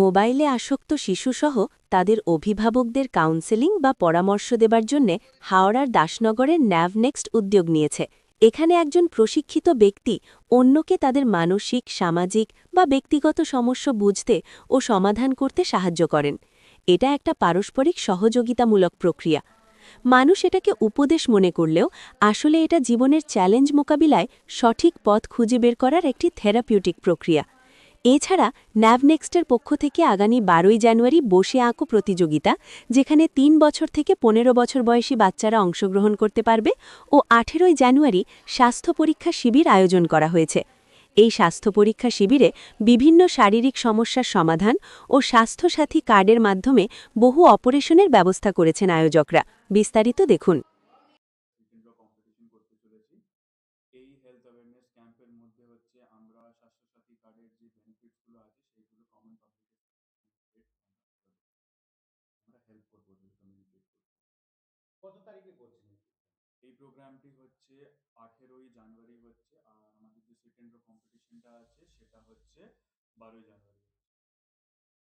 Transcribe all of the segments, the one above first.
মোবাইলে আসক্ত শিশুসহ তাদের অভিভাবকদের কাউন্সেলিং বা পরামর্শ দেবার জন্য হাওড়ার দাসনগরের ন্যাভনেক্সট উদ্যোগ নিয়েছে। এখানে একজন প্রশিক্ষিত ব্যক্তি অন্যকে তাদের মানসিক, সামাজিক বা ব্যক্তিগত সমস্যা বুঝতে ও সমাধান করতে সাহায্য করেন। এটা একটা পারস্পরিক সহযোগিতামূলক প্রক্রিয়া। মানুষ এটাকে উপদেশ মনে করলেও আসলে এটা জীবনের চ্যালেঞ্জ মোকাবিলায় সঠিক পথ খুঁজে বের করার একটি থেরাপিউটিক প্রক্রিয়া। এছাড়া ন্যাভনেক্সটের পক্ষ থেকে আগামী বারোই জানুয়ারি বসে আঁকো প্রতিযোগিতা, যেখানে তিন বছর থেকে পনেরো বছর বয়সী বাচ্চারা অংশগ্রহণ করতে পারবে ও আঠেরোই জানুয়ারি স্বাস্থ্য পরীক্ষা শিবির আয়োজন করা হয়েছে। এই স্বাস্থ্য পরীক্ষা শিবিরে বিভিন্ন শারীরিক সমস্যার সমাধান ও স্বাস্থ্যসাথী কার্ডের মাধ্যমে বহু অপারেশনের ব্যবস্থা করেছেন আয়োজকরা। বিস্তারিত দেখুন বিভিন্ন কম্পিটিশন করতে চলেছি এই হেলথ অ্যাওয়ারনেস ক্যাম্পের মধ্যে হচ্ছে আমরা স্বাস্থ্যসাথী কার্ডের যে বেনিফিটসগুলো আছে সেইগুলো কমন পাবলিকের আমরা হেল্প করব ওদের কমিউনিকেট করতে কত তারিখে করছেন এই প্রোগ্রামটি হচ্ছে আঠেরোই জানুয়ারি হচ্ছে আর আমাদের যে সেকেন্ড কম্পিটিশনটা আছে সেটা হচ্ছে বারোই জানুয়ারি।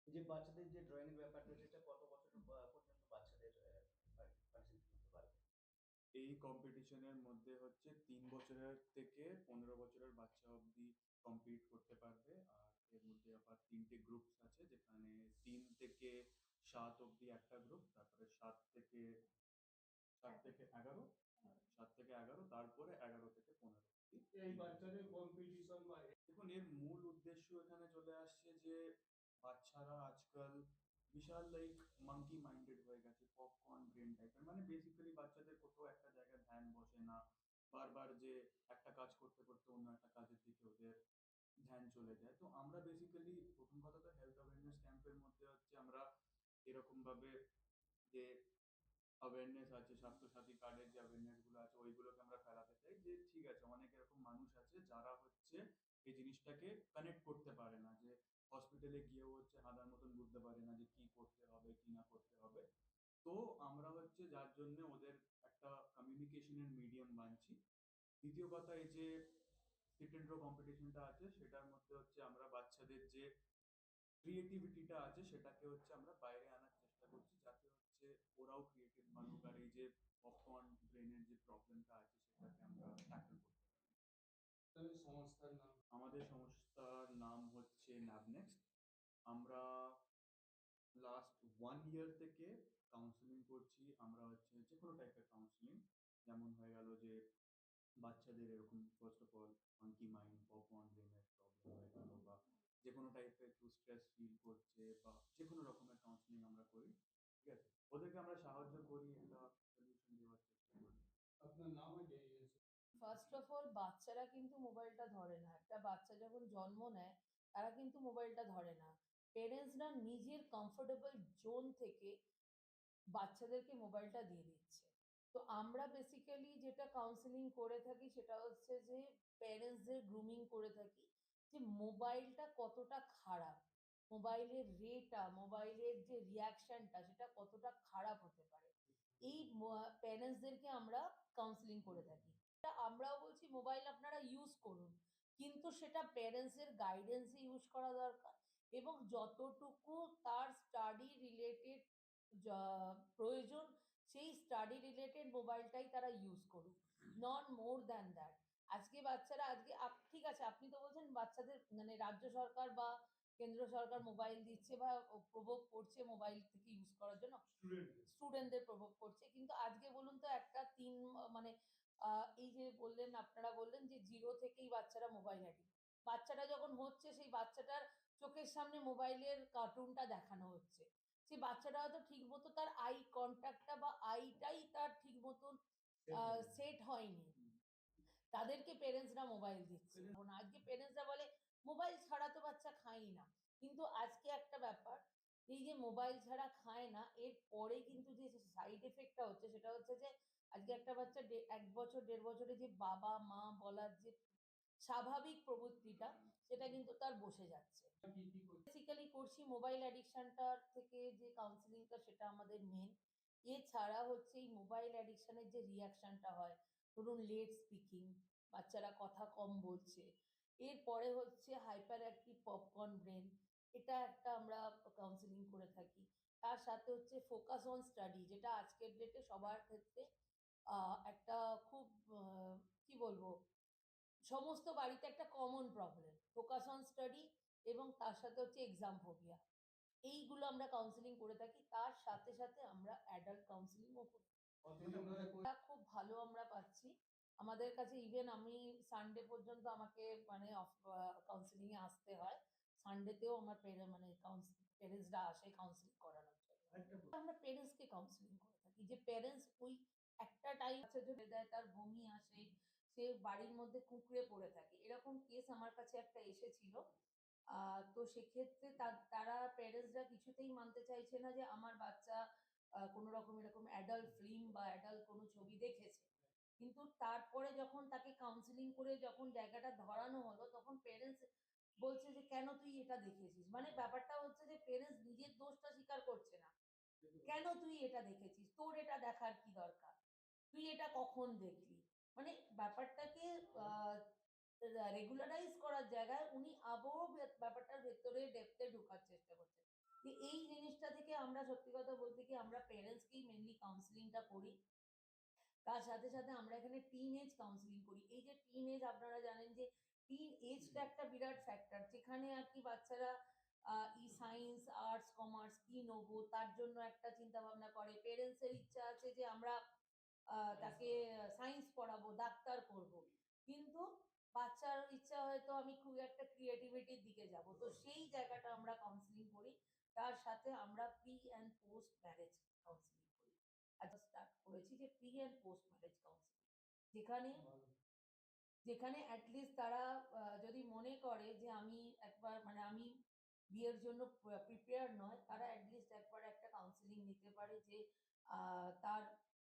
যে বাচ্চাদের যে ড্রয়িং এর ব্যাপারটা সেটা কত বছর পর্যন্ত বাচ্চাদের পার্টিসিপেট করতে পারবে? এই কম্পিটিশনের মধ্যে হচ্ছে তিন বছরের থেকে পনেরো বছরের বাচ্চা অবধি কম্পিট করতে পারবে আর এর মধ্যে আবার তিনটে গ্রুপস আছে যেখানে তিন থেকে সাত অবধি একটা গ্রুপ তারপরে সাত থেকে সাত থেকে এগারো সাত থেকে এগারো তারপরে এগারো থেকে পনেরো এই বাচ্চাদের কম্পিটিশন বা দেখুন এর মূল উদ্দেশ্য এখানে চলে আসছে যে বাচ্চারা আজকাল বিশাল লাইক মাঙ্কি মাইন্ডেড হয়ে গেছে পপকর্ন ব্রেন টাইপের মানে বেসিক্যালি বাচ্চাদের কোথাও একটা জায়গায় ধ্যান বসে না। বারবার যে একটা কাজ করতে করতে অন্য একটা কাজের দিকে ওদের ধ্যান চলে যায়। তো আমরা বেসিক্যালি প্রথম কথা তো হেলথ অ্যাওয়ারনেস ক্যাম্পের মধ্যে হচ্ছে এরকম ভাবে যে অ্যাওয়ারনেস আছে, স্বাস্থ্যসাথী কার্ডের যে অ্যাওয়ারনেসগুলো আছে, ওইগুলোকে আমরা ফেলাতে চাই যে ঠিক আছে, অনেক এরকম মানুষ আছে যারা হচ্ছে এই জিনিসটাকে কানেক্ট করতে পারে না, যে হসপিটালে গিয়েও হচ্ছে হাদার মতন বুঝতে পারে না যে কি করতে হবে, কি না করতে হবে। তো আমরা হচ্ছে যার জন্য ওদের একটা কমিউনিকেশনের মিডিয়াম বানছি। দ্বিতীয় কথা এই যে সিটেন্ড্রো কম্পিটিশনটা আছে, সেটার মধ্যে হচ্ছে আমরা বাচ্চাদের যে ক্রিয়েটিভিটিটা আছে, সেটাকে হচ্ছে আমরা বাইরে আনার চেষ্টা করছি যাতে হচ্ছে ওরাও ক্রিয়েটিভ বানুক আর এই যে পপকর্ন ব্রেনের যে প্রবলেমটা আছে সেটাকে আমরা ট্যাকল করতে পারি। সংস্থার নাম? আমাদের সংস্থার নাম হচ্ছে ন্যাবনেক্সট আমরা লাস্ট ওয়ান ইয়ার থেকে কাউন্সিলিং করছি। আমরা হচ্ছে যে কোনো টাইপের কাউন্সিলিং যেমন হয়ে গেল যে বাচ্চাদের এরকম first of all monkey mind popcorn ব্রেনের প্রবলেম হয়ে গেল বা যে কোনো টাইপের একটু স্ট্রেস ফিল করছে বা যে কোনো রকমের ঠিক আছে? ওদেরকে আমরা সাহায্য করি একটা সলিউশন দেওয়ার চেষ্টা করি। আপনার নাম ফার্স্ট অফ অল বাচ্চারা কিন্তু মোবাইলটা ধরে না। একটা বাচ্চা যখন জন্ম নেয় তারা কিন্তু মোবাইলটা ধরে না। পেরেন্টসরা নিজের কমফোর্টেবল জোন থেকে বাচ্চাদেরকে মোবাইলটা দিয়ে দিচ্ছে। তো আমরা বেসিক্যালি যেটা কাউন্সেলিং করে থাকি সেটা হচ্ছে যে প্যারেন্টসদের গ্রুমিং করে থাকি যে মোবাইলটা কতটা খারাপ। মোবাইলের রেটা মোবাইলের যে রিয়াকশনটা সেটা কতটা খারাপ হতে পারে। এই প্যারেন্টসদেরকে আমরা কাউন্সেলিং করে থাকি। আমরাও বলছি, মোবাইল আপনারা ইউজ করুন। কিন্তু সেটা প্যারেন্টসের গাইডেন্সে ইউজ করা দরকার এবং যতটুকু তার স্টাডি রিলেটেড প্রয়োজন, সেই স্টাডি রিলেটেড মোবাইলটাই তারা ইউজ করুক। নট মোর দ্যান দ্যাট আজকে বাচ্চারা, আজকে ঠিক আছে, আপনি তো বলছেন বাচ্চাদের মানে রাজ্য সরকার বা কেন্দ্র সরকার মোবাইল দিচ্ছে বা প্রভোগ করছে মোবাইল থেকে ইউজ করার জন্য। স্টুডেন্ট স্টুডেন্টদের প্রভোগ করছে। কিন্তু আজকে বলুন তো একটা তিন মানে এই যে বললেন আপনারা বললেন যে জিরো থেকেই বাচ্চারা মোবাইল অ্যাডিক্ট বাচ্চাটা যখন হচ্ছে সেই বাচ্চাটার চোখের সামনে মোবাইলের কার্টুনটা দেখানো হচ্ছে। সেই বাচ্চাটা হয়তো ঠিক মতো তার আই কন্ট্যাক্টটা বা আইটাই তার ঠিক মতন সেট হয়নি। তাদেরকে পেরেন্টসরা মোবাইল দিচ্ছে। আজকে পেরেন্টসরা বলে মোবাইল ছাড়া তো বাচ্চা না। কিন্তু আজকে একটা ব্যাপার, এই যে মোবাইল ছাড়া খায় না, এর পরে কিন্তু যে সাইড এফেক্টটা হচ্ছে সেটা হচ্ছে যে, আজকে একটা বাচ্চা এক বছর, দেড় বছরে যে বাবা, মা বলার যে স্বাভাবিক প্রবৃত্তিটা, সেটা কিন্তু তার বসে যাচ্ছে। বেসিক্যালি করছি মোবাইল অ্যাডিকশনটার থেকে যে কাউন্সিলিংটা সেটা আমাদের মেন এছাড়া হচ্ছে এই মোবাইল অ্যাডিকশনের যে রিয়াকশনটা হয়, ধরুন লেট স্পিকিং বাচ্চারা কথা কম বলছে এরপরে হচ্ছে হাইপার অ্যাক্টিভ পপকর্ন ব্রেন এটা একটা আমরা কাউন্সিলিং করে থাকি। তার সাথে হচ্ছে ফোকাস অন স্টাডি যেটা আজকের ডেটে সবার ক্ষেত্রে একটা খুব কি বলব সমস্ত বাড়িতে একটা common problem focus on study এবং তার সাথে হচ্ছে এক্সাম ফোবিয়া এইগুলো আমরা কাউন্সিলিং করে থাকি তার সাথে সাথে আমরা অ্যাডাল্ট কাউন্সিলিংও করি। খুব ভালো আমরা পাচ্ছি। আমাদের কাছে ইভেন আমি সানডে পর্যন্ত আমাকে মানে কাউন্সিলিং এ আসতে হয়। সানডেতেও আমার পেরে- মানে পেরেন্টসরা আসে কাউন্সিলিং করানোর জন্য। আমরা পেরেন্টসকে কাউন্সিলিং করে থাকি। যে পেরেন্টস ওই একটা টাইম আছে যে দেয় তার বমি আসে সে বাড়ির মধ্যে কুঁকড়ে পড়ে থাকে। এরকম কেস আমার কাছে একটা এসেছিল। তো সেক্ষেত্রে তারা প্যারেন্টসরা কিছুতেই মানতে চাইছে না যে আমার বাচ্চা আহ, কোনো রকম এরকম অ্যাডাল্ট ফিল্ম বা অ্যাডাল্ট কোনো ছবি দেখেছে। কিন্তু তারপরে যখন তাকে কাউন্সিলিং করে যখন জায়গাটা ধরানো হলো, তখন পেরেন্টস বলছে যে, কেন তুই এটা দেখেছিস? মানে ব্যাপারটা হচ্ছে যে পেরেন্টস নিজের দোষটা স্বীকার করছে না। কেন তুই এটা দেখেছিস? তোর এটা দেখার কি দরকার? তুই এটা কখন দেখলি? মানে ব্যাপারটাকে রেগুলারাইজ করার জায়গায় উনি ব্যাপারটার ভেতরে ঢোকার চেষ্টা করছেন যে, এই জিনিসটা থেকে আমরা সত্যি কথা বলতে কি, আমরা প্যারেন্টসকেই মেনলি কাউন্সিলিংটা করি। তার সাথে সাথে আমরা এখানে টিন এজ কাউন্সিলিং করি। এই যে টিন এজ আপনারা জানেন যে টিন এজটা একটা বিরাট ফ্যাক্টর যেখানে আর কি বাচ্চারা ই সায়েন্স আর্টস কমার্স কি নেব তার জন্য একটা চিন্তা ভাবনা করে পেরেন্টসের ইচ্ছা আছে যে আমরা তাকে সায়েন্স পড়াবো ডাক্তার করব। কিন্তু বাচ্চার ইচ্ছা হয়তো আমি খুব একটা ক্রিয়েটিভিটির দিকে যাব। তো সেই জায়গাটা আমরা কাউন্সিলিং করি। তার সাথে আমরা pre and post marriage counselling করেছি যে pre and post marriage counselling যেখানে যেখানে অ্যাটলিস্ট তারা যদি মনে করে যে আমি একবার মানে আমি বিয়ের জন্য প্রিপেয়ার নয় তারা অ্যাটলিস্ট একবার একটা কাউন্সিলিং নিতে পারে যে আহ, তার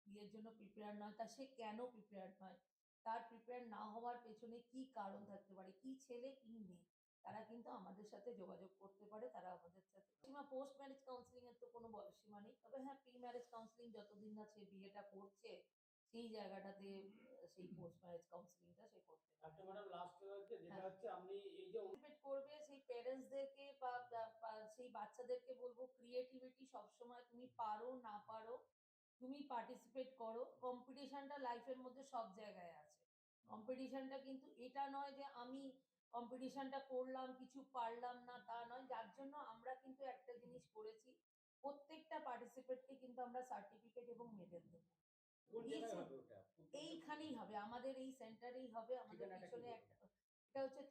বিয়ের জন্য প্রিপেয়ার নয় তা সে কেন প্রিপেয়ার নয়? তার প্রিপেয়ার না হওয়ার পেছনে কি কারণ থাকতে পারে? কি ছেলে কি মেয়ে? তারা কিন্তু আমাদের সাথে যোগাযোগ করতে পারে তারা আমাদের সাথে সীমা পোস্ট ম্যারেজ কাউন্সিলিং এর তো কোনো নেই। তবে হ্যাঁ প্রি ম্যারেজ কাউন্সিলিং যতদিন না সে বিয়েটা করছে সেই জায়গাটাতে সেই পোস্ট ম্যারেজ কাউন্সিলিংটা সে করতে পারে। ম্যাডাম লাস্ট হচ্ছে যেটা হ্যাঁ। হচ্ছে আপনি এই যে করবে সেই প্যারেন্টসদেরকে বা সেই বাচ্চাদেরকে বলব ক্রিয়েটিভিটি সবসময় তুমি পারো না পারো তুমি পার্টিসিপেট করো। কম্পিটিশনটা লাইফের মধ্যে সব জায়গায় আছে। কম্পিটিশনটা কিন্তু এটা নয় যে আমি কম্পিটিশনটা করলাম কিছু পারলাম না তা নয়। যার জন্য আমরা কিন্তু একটা জিনিস করেছি প্রত্যেকটা পার্টিসিপেটকে কিন্তু আমরা সার্টিফিকেট এবং মেডেল দেবো। এইখানেই হবে? আমাদের এই সেন্টারেই হবে আমাদের পিছনে একটা এটা হচ্ছে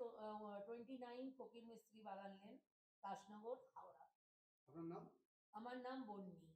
টোয়েন্টি নাইন ফকির মিস্ত্রি বাগান লেন দাসনগর হাওড়া। আপনার নাম? আমার নাম বন্নি।